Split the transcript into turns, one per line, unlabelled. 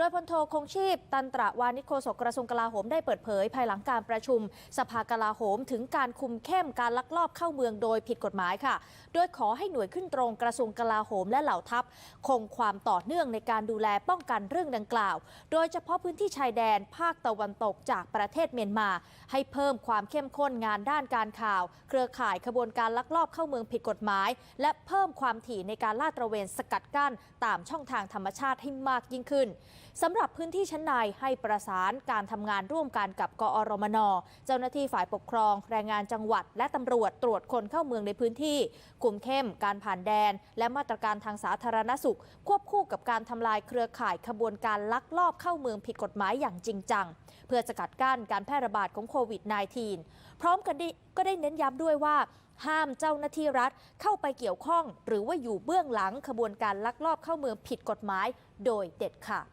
โดยพลโทคงชีพ ตันตระวานิโฆษกกระทรวงกลาโหมได้เปิดเผย ภายหลังการประชุม สภากลาโหม ถึงการคุมเข้มการลักลอบเข้าเมืองโดยผิดกฎหมายค่ะ โดยขอให้หน่วยขึ้นตรงกระทรวงกลาโหมและเหล่าทัพ คงความต่อเนื่องในการดูแลป้องกันเรื่องดังกล่าว โดยเฉพาะพื้นที่ชายแดนภาคตะวันตกจากประเทศเมียนมา ให้เพิ่มความเข้มข้นงานด้านการข่าว เครือข่ายขบวนการลักลอบเข้าเมืองผิดกฎหมาย และเพิ่มความถี่ในการลาดตระเวนสกัดกั้นตามช่องทางธรรมชาติให้มากยิ่งขึ้น สำหรับพื้นที่ชั้นในให้ประสานการทำงานร่วมกันกับกอรมน เจ้าหน้าที่ฝ่ายปกครอง แรงงานจังหวัด และตำรวจตรวจคนเข้าเมืองในพื้นที่คุมเข้ม การผ่านแดน และมาตรการทางสาธารณสุข ควบคู่กับการทำลายเครือข่ายขบวนการลักลอบเข้าเมืองผิดกฎหมายอย่างจริงจัง เพื่อสกัดกั้นการแพร่ระบาดของโควิด -19 พร้อมกันก็ได้เน้นย้ำด้วยว่าห้ามเจ้าหน้าที่รัฐเข้าไปเกี่ยวข้อง หรือว่าอยู่เบื้องหลังขบวนการลักลอบเข้าเมืองผิดกฎหมายโดยเด็ดขาด